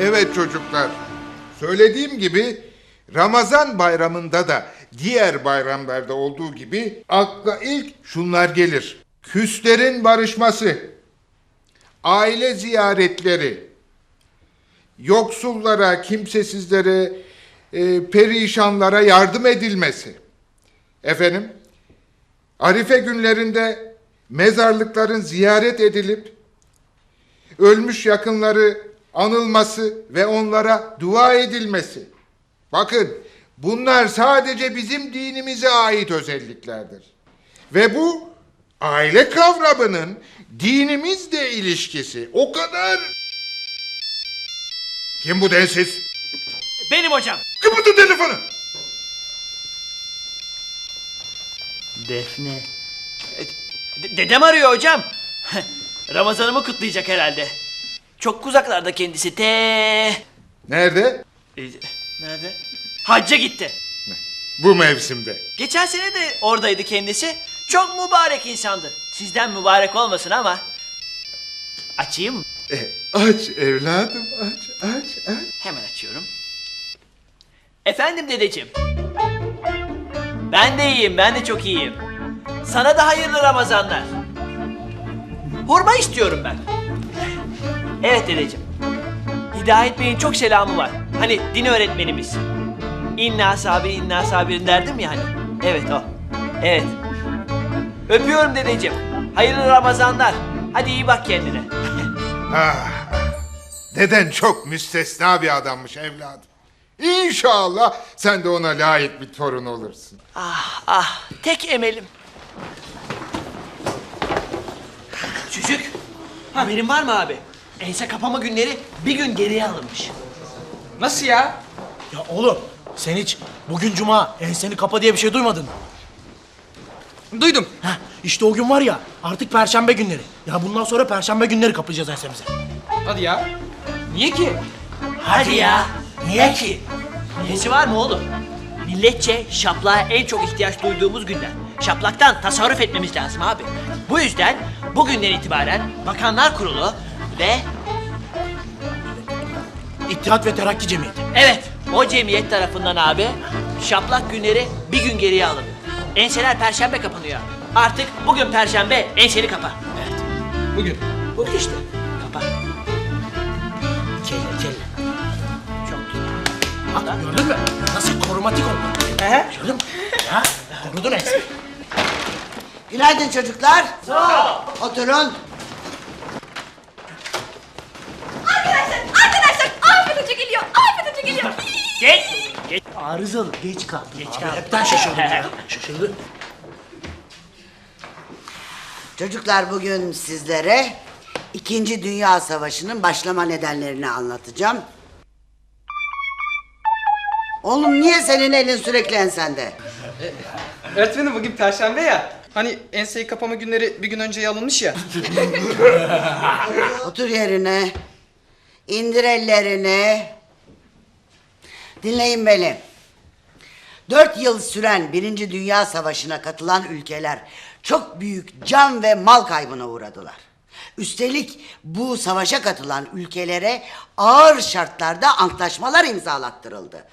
Evet çocuklar. Söylediğim gibi Ramazan bayramında da diğer bayramlarda olduğu gibi akla ilk şunlar gelir. Küslerin barışması, aile ziyaretleri, yoksullara, kimsesizlere, e, perişanlara yardım edilmesi. Efendim, Arife günlerinde mezarlıkların ziyaret edilip ölmüş yakınları anılması ve onlara dua edilmesi. Bakın bunlar sadece bizim dinimize ait özelliklerdir. Ve bu aile kavramının dinimizle ilişkisi o kadar... Kim bu densiz? Benim hocam. Kapat telefonu. Defne. E, de- dedem arıyor hocam. Ramazanımı kutlayacak herhalde. Çok uzaklarda kendisi. Te. Nerede? E, nerede? Hacca gitti. Bu mevsimde. Geçen sene de oradaydı kendisi. Çok mübarek insandı. Sizden mübarek olmasın ama. Açayım mı? E, aç evladım aç aç aç. Hemen açıyorum. Efendim dedeciğim. Ben de iyiyim, ben de çok iyiyim. Sana da hayırlı Ramazanlar. Hurma istiyorum ben. Evet dedeciğim. Hidayet Bey'in çok selamı var. Hani din öğretmenimiz. İnna sabir, inna sabirin derdim ya hani. Evet o. Evet. Öpüyorum dedeciğim. Hayırlı Ramazanlar. Hadi iyi bak kendine. Ah, deden çok müstesna bir adammış evladım. İnşallah sen de ona layık bir torun olursun. Ah ah tek emelim. Çocuk haberin var mı abi? Ense kapama günleri bir gün geriye alınmış. Nasıl ya? Ya oğlum sen hiç bugün cuma enseni kapa diye bir şey duymadın mı? Duydum. Heh, işte o gün var ya artık perşembe günleri. Ya bundan sonra perşembe günleri kapayacağız ensemize. Hadi ya. Niye ki? Hadi ya. Niye ki? Niyesi var mı oğlum? Milletçe şaplığa en çok ihtiyaç duyduğumuz günler. Şaplaktan tasarruf etmemiz lazım abi. Bu yüzden bugünden itibaren Bakanlar Kurulu ve İttihat ve Terakki Cemiyeti. evet o cemiyet tarafından abi şaplak günleri bir gün geriye alındı. Enseler perşembe kapanıyor. Artık bugün perşembe enseni kapa. Evet. Bugün. Bugün işte. Kapa. Kelle kelle. Çok güzel. Bak gördün mü? Nasıl korumatik oldu. He? Gördün mü? Ya korudun enseyi. Günaydın çocuklar. Sağ ol. Oturun. Geliyor. Geç. Geç. Arızalı geç kaldı. Geç kaldı. Hepten şaşırdım ya. Şaşırdı. Çocuklar bugün sizlere İkinci Dünya Savaşı'nın başlama nedenlerini anlatacağım. Oğlum niye senin elin sürekli ensende? Öğretmenim bugün perşembe ya. Hani enseyi kapama günleri bir gün önceye alınmış ya. Otur yerine. İndir ellerini. Dinleyin beni. Dört yıl süren Birinci Dünya Savaşı'na katılan ülkeler çok büyük can ve mal kaybına uğradılar. Üstelik bu savaşa katılan ülkelere ağır şartlarda antlaşmalar imzalattırıldı.